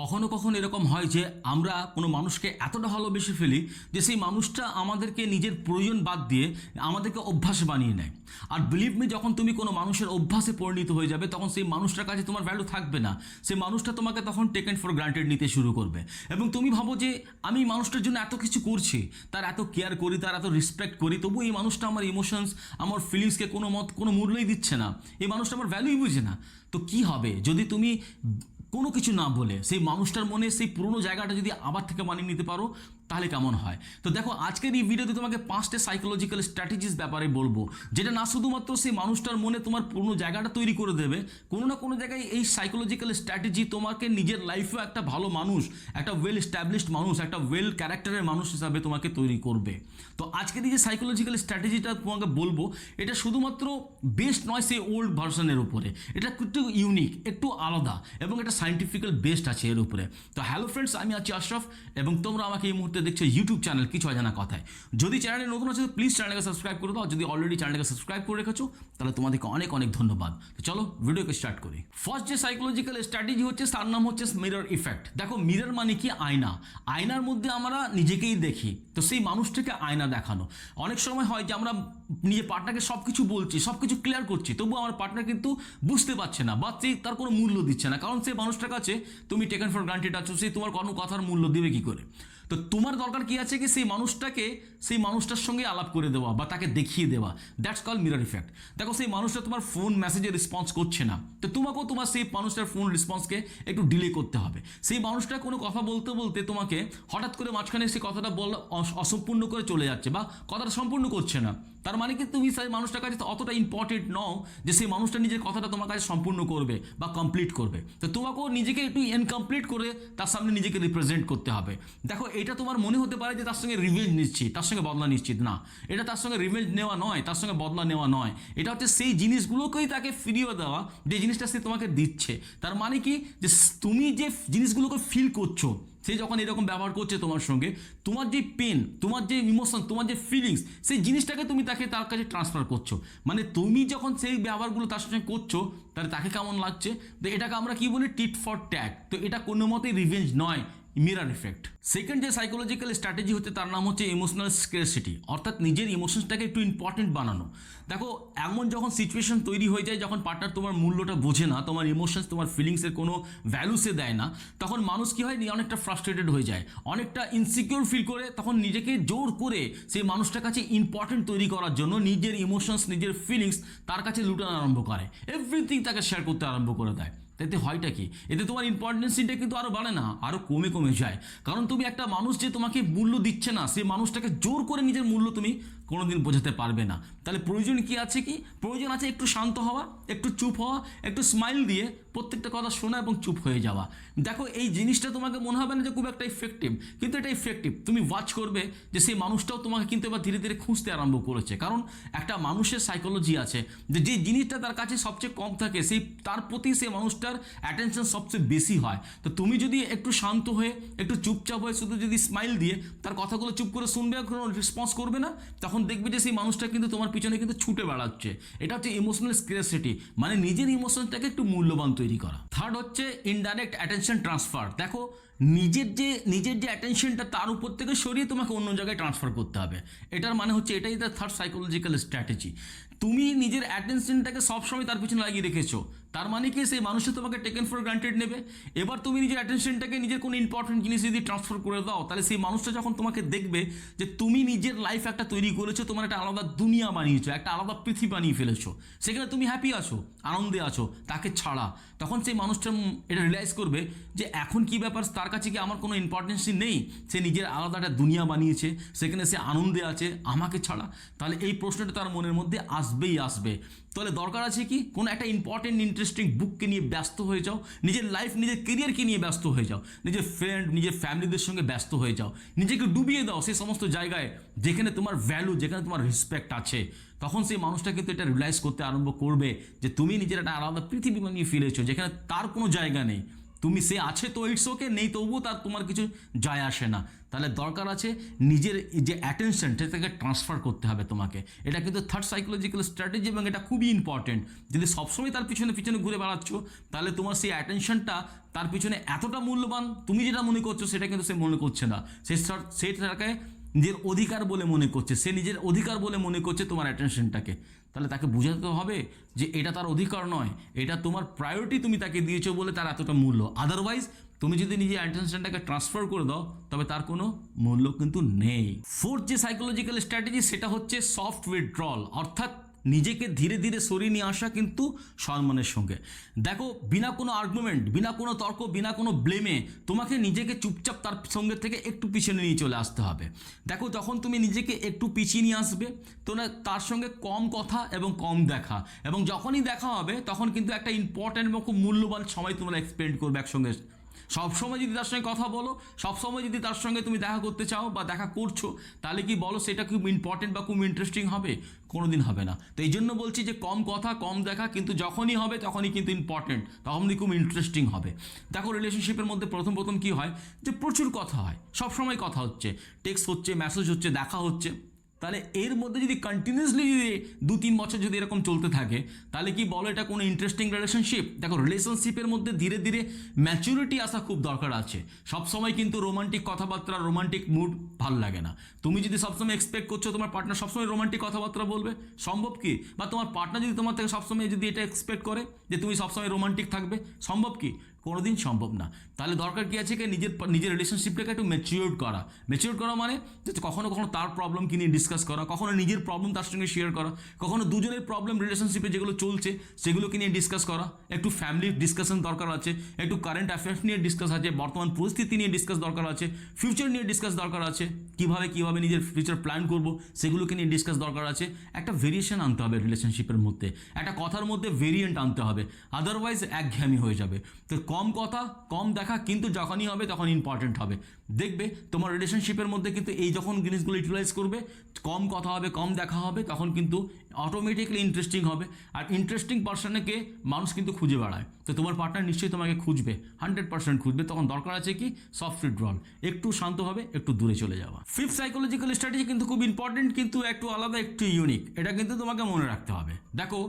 কখনো কখনো এরকম হয় যে আমরা কোনো মানুষকে এতটা ভালোবেসে ফেলি যে সেই মানুষটা আমাদেরকে নিজের প্রয়োজন বাদ দিয়ে আমাদেরকে অভ্যাস বানিয়ে নেয়। আর বিলিভ মি যখন তুমি কোনো মানুষের অভ্যাসে পরিণত হয়ে যাবে, তখন সেই মানুষটার কাছে তোমার ভ্যালু থাকবে না। সেই মানুষটা তোমাকে তখন টেকেন ফর গ্রান্টেড নিতে শুরু করবে। এবং তুমি ভাবো যে আমি মানুষটার জন্য এত কিছু করছি, তার এত কেয়ার করি, তার এত রেসপেক্ট করি তবু এই মানুষটা আমার ইমোশনস আমার ফিলিংসকে কোনো মত, কোনো মূল্যই দিচ্ছে না। এই মানুষটা আমার ভ্যালুই বুঝে না। তো কি হবে? যদি তুমি কোনো কিছু না বলে, সেই মানুষটার মনে সেই পুরনো জায়গাটা যদি আবার থেকে মানিয়ে নিতে পারো তাহলে কেমন হয়? তো দেখো, আজকের এই ভিডিওতে তোমাকে পাঁচটা সাইকোলজিক্যাল স্ট্র্যাটেজিস ব্যাপারে বলব, যেটা না শুধুমাত্র সেই মানুষটার মনে তোমার পুরনো জায়গাটা তৈরি করে দেবে, কোনো না কোনো জায়গায় এই সাইকোলজিক্যাল স্ট্র্যাটেজি তোমাকে নিজের লাইফেও একটা ভালো মানুষ, একটা ওয়েল এস্টাবলিশড মানুষ, একটা ওয়েল ক্যারেক্টারের মানুষ হিসাবে তোমাকে তৈরি করবে। তো আজকের এই যে সাইকোলজিক্যাল স্ট্র্যাটেজিটা তোমাকে বলব, এটা শুধুমাত্র বেস্ট নয় সেই ওল্ড ভার্সনের উপরে, এটা একটু ইউনিক একটু আলাদা, এবং এটা সাইন্টিফিক্যাল বেস্ট আছে এর উপরে। তো হ্যালো ফ্রেন্ডস আমি আছি আশরাফ, এবং তোমরা আমাকে এই মুহূর্তে দেখছ ইউটিউব চ্যানেল কিছু অজানা কথায়। যদি চ্যানেলে নতুন আছে প্লিজ চ্যানেলকে সাবস্ক্রাইব করে দাও। যদি অলরেডি চ্যানেলকে সাবস্ক্রাইব করে রেখেছো, তাহলে তোমাদেরকে অনেক অনেক ধন্যবাদ। তো চলো ভিডিওকে স্টার্ট করি। ফার্স্ট যে সাইকোলজিক্যাল স্ট্র্যাটেজি হচ্ছে, তার নাম হচ্ছে মিরর ইফেক্ট দেখো মিরর মানে কি? আয়না। আয়নার মধ্যে আমরা নিজেকেই দেখি। তো সেই মানুষটাকে আয়না দেখানো। অনেক সময় হয় যে আমরা নিজের পার্টনারকে সব কিছু বলছি সব কিছু ক্লিয়ার করছি, তবু আমার পার্টনার কিন্তু বুঝতে পারছে না বা সেই তার কোনো মূল্য দিচ্ছে না। কারণ সেই মানুষটার কাছে, তুমি টেকেন ফর গ্রান্টেড আছো সেই তোমার কোনো কথার মূল্য দেবে কি করে? তো তোমার দরকার কি আছে কি সেই মানুষটাকে, সেই মানুষটার সঙ্গে আলাপ করে দেওয়া বা তাকে দেখিয়ে দেওয়া? দ্যাটস কল মিরর ইফেক্ট দেখো সেই মানুষটা তোমার ফোন মেসেজে রেসপন্স করছে না। তো তোমাকেও তোমার সেই মানুষটার ফোন রেসপন্সকে একটু ডিলে করতে হবে। সেই মানুষটা কোনো কথা বলতে বলতে তোমাকে হঠাৎ করে মাঝখানে সেই কথাটা বল, অস- অসম্পূর্ণ করে চলে যাচ্ছে বা কথাটা সম্পূর্ণ করছে না। তার মানে কি তুমি সেই মানুষটার কাছে অতটা ইম্পর্টেন্ট নও যে সেই মানুষটা নিজের কথাটা তোমার কাছে সম্পূর্ণ করবে বা কমপ্লিট করবে। তো তোমাকেও নিজেকে একটু ইনকমপ্লিট করে তার সামনে নিজেকে রিপ্রেজেন্ট করতে হবে। দেখো এটা তোমার মনে হতে পারে যে তার সঙ্গে রিভেঞ্জ নিচ্ছি তার সঙ্গে বদলা নিশ্চিত। না, এটা তার সঙ্গে রিভেঞ্জ নেওয়া নয়, তার সঙ্গে বদলা নেওয়া নয়। এটা হচ্ছে সেই জিনিসগুলোকেই তাকে ফিরিয়ে দেওয়া যে জিনিসটা সে তোমাকে দিচ্ছে। তার মানে কি? যে তুমি যে জিনিসগুলোকে ফিল করছ, সে যখন এরকম ব্যবহার করছে তোমার সঙ্গে, তোমার যে পেন তোমার যে ইমোশন তোমার যে ফিলিংস সেই জিনিসটাকে তুমি তাকে তার কাছে ট্রান্সফার করছ। মানে তুমি যখন সেই ব্যবহারগুলো তার সঙ্গে করছ, তাহলে তাকে কেমন লাগছে? তো এটাকে আমরা কি বলি? টিট ফর ট্যাগ তো এটা কোনো মতেই রিভেঞ্জ নয়। মিরার এফেক্ট সেকেন্ড যে সাইকোলজিক্যাল স্ট্র্যাটেজি হচ্ছে তার নাম হচ্ছে ইমোশনাল স্কেরসিটি অর্থাৎ নিজের ইমোশনসটাকে একটু ইম্পর্টেন্ট বানানো। দেখো, এমন যখন সিচুয়েশন তৈরি হয়ে যায় যখন পার্টনার তোমার মূল্যটা বোঝে না, তোমার ইমোশনস তোমার ফিলিংসের কোনো ভ্যালু সে দেয় না, তখন মানুষ কী হয় অনেকটা ফ্রাস্ট্রেটেড হয়ে যায়। অনেকটা ইনসিকিউর ফিল করে তখন নিজেকে জোর করে সেই মানুষটার কাছে ইম্পর্টেন্ট তৈরি করার জন্য নিজের ইমোশনস নিজের ফিলিংস তার কাছে লুটানো আরম্ভ করে। এভরিথিং তাকে শেয়ার করতে আরম্ভ করে দেয়। এতে হয়টা কি? এতে তোমার ইম্পর্টেন্সিটা কিন্তু আরও বাড়ে না আরও কমে কমে যায়। কারণ তুমি একটা মানুষ যে তোমাকে মূল্য দিচ্ছে না, সে মানুষটাকে জোর করে নিজের মূল্য তুমি কোনোদিন বোঝাতে পারবে না। তাহলে প্রয়োজন কি আছে কি? প্রয়োজন আছে একটু শান্ত হওয়া, একটু চুপ হওয়া, একটু স্মাইল দিয়ে প্রত্যেকটা কথা শোনা এবং চুপ হয়ে যাওয়া। দেখো, এই জিনিসটা তোমাকে মনে হবে না যে খুব একটা ইফেক্টিভ কিন্তু এটা ইফেক্টিভ তুমি ওয়াচ করবে যে সেই মানুষটাও তোমাকে কিন্তু এবার ধীরে ধীরে খুঁজতে আরম্ভ করেছে। কারণ একটা মানুষের সাইকোলজি আছে যে যে জিনিসটা তার কাছে সবচেয়ে কম থাকে, সেই, তার প্রতি সেই মানুষটার অ্যাটেনশন সবচেয়ে বেশি হয়। তো তুমি যদি একটু শান্ত হয়ে, একটু চুপচাপ হয়ে শুধু যদি স্মাইল দিয়ে তার কথাগুলো চুপ করে শুনবে কোনো রেসপন্স করবে না, তখন দেখবে যে সেই মানুষটা কিন্তু তোমার পিছনে কিন্তু ছুটে বেড়াচ্ছে। এটা হচ্ছে ইমোশনাল স্ক্রেসিটি মানে নিজের ইমোশনটাকে একটু মূল্যবান তৈরি করা। থার্ড হচ্ছে ইনডাইরেক্ট অ্যাটেনশন ট্রান্সফার দেখো, নিজের যে নিজের যে অ্যাটেনশনটা তার উপর থেকে সরিয়ে তোমাকে অন্য জায়গায় ট্রান্সফার করতে হবে। এটার মানে হচ্ছে এটাই তার থার্ড সাইকোলজিক্যাল স্ট্র্যাটেজি তুমি নিজের অ্যাটেনশনটাকে সবসময় তার পিছনে লাগিয়ে রেখেছো। তার মানে কি? সেই মানুষে তোমাকে টেকেন ফর গ্রান্টেড নেবে। এবার তুমি নিজের অ্যাটেনশনটাকে নিজের কোনো ইম্পর্টেন্ট জিনিস যদি ট্রান্সফার করে দাও, তাহলে সেই মানুষটা যখন তোমাকে দেখবে যে তুমি নিজের লাইফ একটা তৈরি করেছ, তোমার একটা আলাদা দুনিয়া বানিয়েছো, একটা আলাদা পৃথিবী বানিয়ে ফেলেছো। সেখানে তুমি হ্যাপি আছো, আনন্দে আছো, তাকে ছাড়া। তখন সেই মানুষটা এটা রিয়েলাইজ করবে যে এখন কি ব্যাপার, তার কাছে কি আমার কোনো ইম্পর্টেন্সই নেই? সে নিজের আলাদা একটা দুনিয়া বানিয়েছে, সেখানে সে আনন্দে আছে, আমাকে ছাড়া। তাহলে এই প্রশ্নটা তার মনের মধ্যে আসবেই আসবে। তাহলে দরকার আছে কি? কোনো একটা ইম্পর্টেন্ট ইন্টারেস্টিং বুককে নিয়ে ব্যস্ত হয়ে যাও। নিজের লাইফ নিজের কেরিয়ারকে নিয়ে ব্যস্ত হয়ে যাও। নিজের ফ্রেন্ড নিজের ফ্যামিলিদের সঙ্গে ব্যস্ত হয়ে যাও। নিজেকে ডুবিয়ে দাও সেই সমস্ত জায়গায় যেখানে তোমার ভ্যালু যেখানে তোমার রেসপেক্ট আছে। তখন সেই মানুষটা কিন্তু এটা রিয়েলাইজ করতে আরম্ভ করবে যে তুমি নিজের একটা আলাদা পৃথিবী বানিয়ে ফিরেছো যেখানে তার কোনো জায়গা নেই। তুমি সে আছে তো ইটস ওকে নেই তবুও তার তোমার কিছু যায় আসে না। তাহলে দরকার আছে নিজের যে অ্যাটেনশন সেটাকে ট্রান্সফার করতে হবে তোমাকে। এটা কিন্তু থার্ড সাইকোলজিক্যাল স্ট্র্যাটেজি এবং এটা খুবই ইম্পর্টেন্ট যদি সবসময় তার পিছনে পিছনে ঘুরে বেড়াচ্ছ, তাহলে তোমার সেই অ্যাটেনশনটা তার পিছনে এতটা মূল্যবান, তুমি যেটা মনে করছ সেটা কিন্তু সে মনে করছে না। সে সেটাকে নিজের অধিকার বলে মনে করছে, সে নিজের অধিকার বলে মনে করছে তোমার অ্যাটেনশনটাকে তাহলে তাকে বোঝাতে হবে যে এটা তার অধিকার নয়, এটা তোমার প্রায়োরিটি তুমি তাকে দিয়েছ বলে তার এতটা মূল্য। আদারওয়াইজ তুমি যদি নিজের অ্যাটেনশনটাকে ট্রান্সফার করে দাও, তবে তার কোনো মূল্য কিন্তু নেই। ফোর্থ যে সাইকোলজিক্যাল স্ট্র্যাটেজি সেটা হচ্ছে সফট উইথড্রল অর্থাৎ নিজেকে ধীরে ধীরে সরিয়ে নিয়ে আসা কিন্তু সম্মানের সঙ্গে। দেখো, বিনা কোনো আর্গুমেন্ট বিনা কোনো তর্ক, বিনা কোনো ব্লেমে তোমাকে নিজেকে চুপচাপ তার সঙ্গে থেকে একটু পিছনে নিয়ে চলে আসতে হবে। দেখো, যখন তুমি নিজেকে একটু পিছিয়ে নিয়ে আসবে তো না তার সঙ্গে কম কথা এবং কম দেখা। এবং যখনই দেখা হবে, তখন কিন্তু একটা ইম্পর্ট্যান্ট এবং খুব মূল্যবান সময় তোমরা এক্সপেন্ড করবে একসঙ্গে সবসময় যদি তার সঙ্গে কথা বলো, সবসময় যদি তার সঙ্গে তুমি দেখা করতে চাও বা দেখা করছ, তাহলে কি বলো সেটা খুব ইম্পর্টেন্ট বা খুব ইন্টারেস্টিং হবে? কোনোদিন হবে না। তো এই জন্য বলছি যে কম কথা, কম দেখা, কিন্তু যখনই হবে তখনই কিন্তু ইম্পর্টেন্ট তখনই খুব ইন্টারেস্টিং হবে। দেখো রিলেশনশিপের মধ্যে প্রথম প্রথম কি হয়? যে প্রচুর কথা হয়, সবসময় কথা হচ্ছে। টেক্সট হচ্ছে মেসেজ হচ্ছে, দেখা হচ্ছে। তাহলে এর মধ্যে যদি কন্টিনিউসলি যদি দু তিন বছর যদি এরকম চলতে থাকে, তাহলে কি বলো এটা কোনো ইন্টারেস্টিং রিলেশনশিপ দেখো রিলেশনশিপের মধ্যে ধীরে ধীরে ম্যাচুরিটি আসা খুব দরকার আছে। সবসময় কিন্তু রোমান্টিক কথাবার্তা রোমান্টিক মুড ভালো লাগে না। তুমি যদি সবসময় এক্সপেক্ট করছ তোমার পার্টনার সবসময় রোমান্টিক কথাবার্তা বলবে, সম্ভব কি? বা তোমার পার্টনার যদি তোমার থেকে সবসময় যদি এটা এক্সপেক্ট করে যে তুমি সবসময় রোমান্টিক থাকবে, সম্ভব কি? কোনোদিন সম্ভব না। তাহলে দরকার কি আছে কি? নিজের নিজের রিলেশনশিপটাকে একটু ম্যাচিওর করা। ম্যাচিওর করা মানে যে কখনো কখনো তার প্রবলেম কি নিয়ে ডিসকাস করা, কখনো নিজের প্রবলেম তার সঙ্গে শেয়ার করা, কখনো দুজনের প্রবলেম রিলেশনশিপে যেগুলো চলছে, সেগুলোকে নিয়ে ডিসকাস করা। একটু ফ্যামিলির ডিসকাশন দরকার আছে, একটু কারেন্ট অ্যাফেয়ার্স নিয়ে ডিসকাস আছে, বর্তমান পরিস্থিতি নিয়ে ডিসকাস দরকার আছে ফিউচার নিয়ে ডিসকাস দরকার আছে, কীভাবে কীভাবে নিজের ফিউচার প্ল্যান করব, সেগুলোকে নিয়ে ডিসকাস দরকার আছে। একটা ভেরিয়েশন আনতে হবে রিলেশনশিপের মধ্যে। একটা কথার মধ্যে ভেরিয়েন্ট আনতে হবে। আদারওয়াইজ একঘেয়েমি হয়ে যাবে। তো কম কথা, কম দেখা, কিন্তু যখনই হবে তখন ইম্পর্টেন্ট হবে। দেখবে তোমার রিলেশনশিপের মধ্যে কিন্তু এই যখন জিনিসগুলো ইউটিলাইজ করবে, কম কথা হবে, কম দেখা হবে, তখন কিন্তু অটোমেটিকলি ইন্টারেস্টিং হবে। আর ইন্টারেস্টিং পার্সনকে মানুষ কিন্তু খুঁজে বেড়ায়। তো তোমার পার্টনার নিশ্চয়ই তোমাকে খুঁজবে হান্ড্রেড পার্সেন্ট খুঁজবে। তখন দরকার আছে কি? সফট উইথড্রল একটু শান্ত হবে, একটু দূরে চলে যাওয়া। ফিফথ সাইকোলজিক্যাল স্ট্র্যাটেজি কিন্তু খুব ইম্পর্টেন্ট কিন্তু একটু আলাদা, একটু ইউনিক এটা কিন্তু তোমাকে মনে রাখতে হবে। দেখো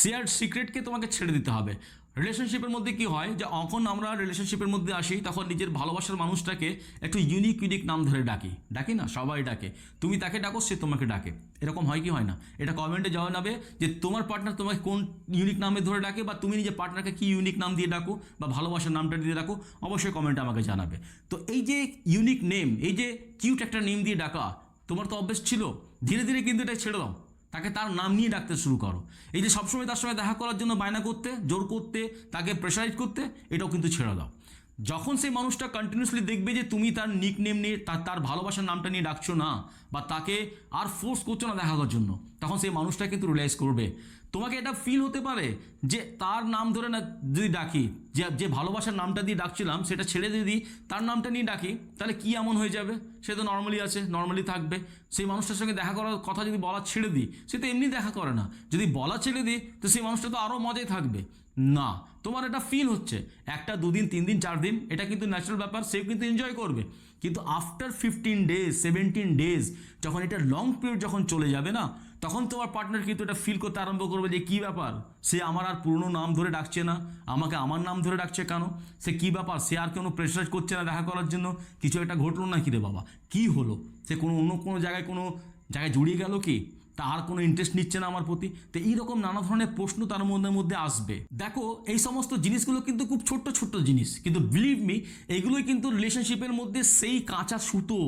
শেয়ার সিক্রেটকে তোমাকে ছেড়ে দিতে হবে। রিলেশনশিপের মধ্যে কি হয়? যে যখন আমরা রিলেশনশিপের মধ্যে আসি, তখন নিজের ভালোবাসার মানুষটাকে একটু ইউনিক ইউনিক নাম ধরে ডাকি। ডাকি না, সবাই ডাকে। তুমি তাকে ডাকো, সে তোমাকে ডাকে। এরকম হয় কি হয় না? এটা কমেন্টে জানাবে যে তোমার পার্টনার তোমাকে কোন ইউনিক নামে ধরে ডাকে বা তুমি নিজের পার্টনারকে কি ইউনিক নাম দিয়ে ডাকো বা ভালোবাসার নামটা দিয়ে ডাকো, অবশ্যই কমেন্টে আমাকে জানাবে। তো এই যে ইউনিক নেম এই যে কিউট একটা নেম দিয়ে ডাকা, তোমার তো অভ্যেস ছিল। ধীরে ধীরে কিন্তু এটা ছেড়ে দাও। তাকে তার নাম নিয়ে ডাকতে শুরু করো। এই যে সবসময় তার সঙ্গে দেখা করার জন্য বায়না করতে, জোর করতে, তাকে প্রেশারাইজ করতে, এটাও কিন্তু ছেড়ে দাও। যখন সেই মানুষটা কন্টিনিউসলি দেখবে যে তুমি তার নিক নেম নিয়ে, তার তার ভালোবাসার নামটা নিয়ে ডাকছো না, বা তাকে আর ফোর্স করছ না দেখা করার জন্য, তখন সেই মানুষটা কিন্তু রিয়েলাইজ করবে। তোমাকে এটা ফিল হতে পারে যে তার নাম ধরে না যদি ডাকি, যে যে ভালোবাসার নামটা দিয়ে ডাকছিলাম, সেটা ছেড়ে যদি তার নামটা নিয়ে ডাকি, তাহলে কি এমন হয়ে যাবে? সে তো নর্মালি আছে নর্মালি থাকবে। সেই মানুষটার সঙ্গে দেখা করার কথা যদি বলা ছেড়ে দিই, সে তো এমনি দেখা করে না। যদি বলা ছেড়ে দিই, তো সেই মানুষটা তো আরও মজায় থাকবে। না তোমার এটা ফিল হচ্ছে। একটা দুদিন তিন দিন চার দিন এটা কিন্তু ন্যাচারাল ব্যাপার সে কিন্তু এনজয় করবে। কিন্তু after fifteen days seventeen days যখন এটা লং পিরিয়ড যখন চলে যাবে না, তখন তোমার পার্টনার কিন্তু এটা ফিল করতে আরম্ভ করবে যে কী ব্যাপার? সে আমার আর পুরনো নাম ধরে ডাকছে না। আমাকে আমার নাম ধরে ডাকছে কেন? সে কী ব্যাপার? সে আর কোনো প্রেশার করছে না দেখা করার জন্য? কিছু একটা ঘটলো না কি রে বাবা? কী হলো? সে কোনো অন্য কোনো জায়গায় কোনো জায়গায় জড়িয়ে গেল কি? তার কোনো ইন্টারেস্ট নিচ্ছে না আমার প্রতি। তো এইরকম নানা ধরনের প্রশ্ন তার মনের মধ্যে আসবে। দেখো, এই সমস্ত জিনিসগুলো কিন্তু খুব ছোট্ট ছোট্ট জিনিস। কিন্তু বিলিভ মি এগুলোই কিন্তু রিলেশনশিপের মধ্যে সেই কাঁচা সুতো।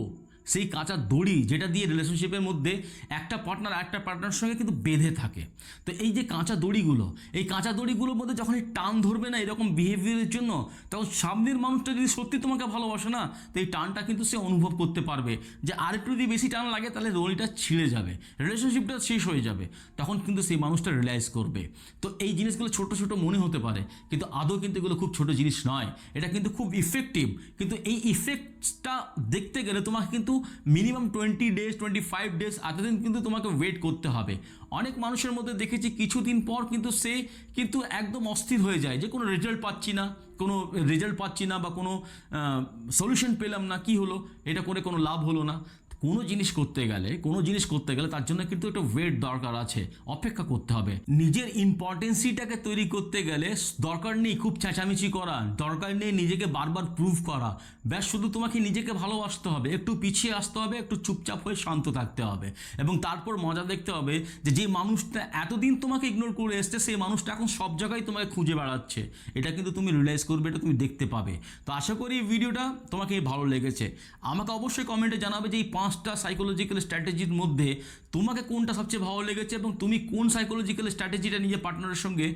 সেই কাঁচা দড়ি যেটা দিয়ে রিলেশনশিপের মধ্যে একটা পার্টনার একটা পার্টনার সঙ্গে কিন্তু বেঁধে থাকে। তো এই যে কাঁচা দড়িগুলো, এই কাঁচা দড়িগুলোর মধ্যে যখন টান ধরবে না এরকম বিহেভিয়ারের জন্য, তখন সামনের মানুষটা যদি সত্যি তোমাকে ভালোবাসে না, তো এই টানটা কিন্তু সে অনুভব করতে পারবে। যে আরেকটু যদি বেশি টান লাগে, তাহলে দড়িটা ছিঁড়ে যাবে রিলেশনশিপটা শেষ হয়ে যাবে, তখন কিন্তু সেই মানুষটা রিয়েলাইজ করবে। তো এই জিনিসগুলো ছোট ছোট মনে হতে পারে, কিন্তু আদৌ কিন্তু এগুলো খুব ছোট জিনিস নয়। এটা কিন্তু খুব ইফেক্টিভ কিন্তু এই ইফেক্টটা দেখতে গেলে তোমাকে কিন্তু minimum twenty days, twenty five days এতদিন কিন্তু তোমাকে ওয়েট করতে হবে। অনেক মানুষের মধ্যে দেখেছি কিছুদিন পর কিন্তু সে কিন্তু একদম অস্থির হয়ে যায়, যে কোনো রেজাল্ট পাচ্ছি না। কোনো রেজাল্ট পাচ্ছি না বা কোনো সলিউশন পেলাম না, কি হলো? এটা করে কোনো লাভ হলো না। কোনো জিনিস করতে গেলে, কোনো জিনিস করতে গেলে তার জন্য কিন্তু একটা ওয়েট দরকার আছে, অপেক্ষা করতে হবে। নিজের ইম্পর্টেন্সিটাকে তৈরি করতে গেলে দরকার নেই খুব চেঁচামেচি করা, দরকার নেই নিজেকে বারবার প্রুভ করা। ব্যাস, শুধু তোমাকে নিজেকে ভালোবাসতে হবে, একটু পিছিয়ে আসতে হবে, একটু চুপচাপ হয়ে শান্ত থাকতে হবে। এবং তারপর মজা দেখতে হবে যে যে মানুষটা এতদিন তোমাকে ইগনোর করে এসছে, সেই মানুষটা এখন সব জায়গায় তোমাকে খুঁজে বেড়াচ্ছে। এটা কিন্তু তুমি রিয়েলাইজ করবে, এটা তুমি দেখতে পাবে। তো আশা করি এই ভিডিওটা তোমাকে ভালো লেগেছে। আমাকে অবশ্যই কমেন্টে জানাবে যে এই পাঁচটা সাইকোলজিক্যাল স্ট্র্যাটেজির মধ্যে তোমাকে কোনটা সবচেয়ে ভালো লেগেছে এবং তুমি কোন সাইকোলজিক্যাল স্ট্র্যাটেজিটা নিজের পার্টনারের সঙ্গে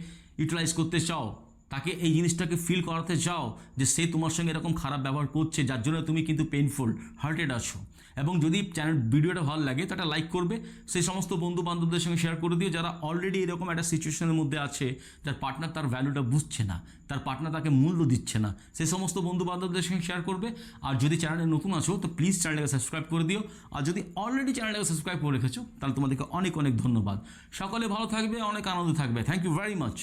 ইউটিলাইজ করতে চাও। তাকে এই জিনিসটাকে ফিল করাতে চাও যে সে তোমার সঙ্গে এরকম খারাপ ব্যবহার করছে, যার জন্য তুমি কিন্তু পেনফুল হার্টেড আছো। এবং যদি চ্যানেল ভিডিওটা ভালো লাগে তাটা লাইক করবে। সেই সমস্ত বন্ধু বান্ধবদের সঙ্গে শেয়ার করে দিও, যারা অলরেডি এরকম একটা সিচুয়েশনের মধ্যে আছে, যার পার্টনার তার ভ্যালুটা বুঝছে না, তার পার্টনার তাকে মূল্য দিচ্ছে না সেই সমস্ত বন্ধু বান্ধবদের সঙ্গে শেয়ার করবে। আর যদি চ্যানেলে নতুন আছো, তো প্লিজ চ্যানেলটাকে সাবস্ক্রাইব করে দিও। আর যদি অলরেডি চ্যানেলটাকে সাবস্ক্রাইব করে রেখেছো, তাহলে তোমাদেরকে অনেক অনেক ধন্যবাদ। সকলে ভালো থাকবে, অনেক আনন্দ থাকবে। Thank you very much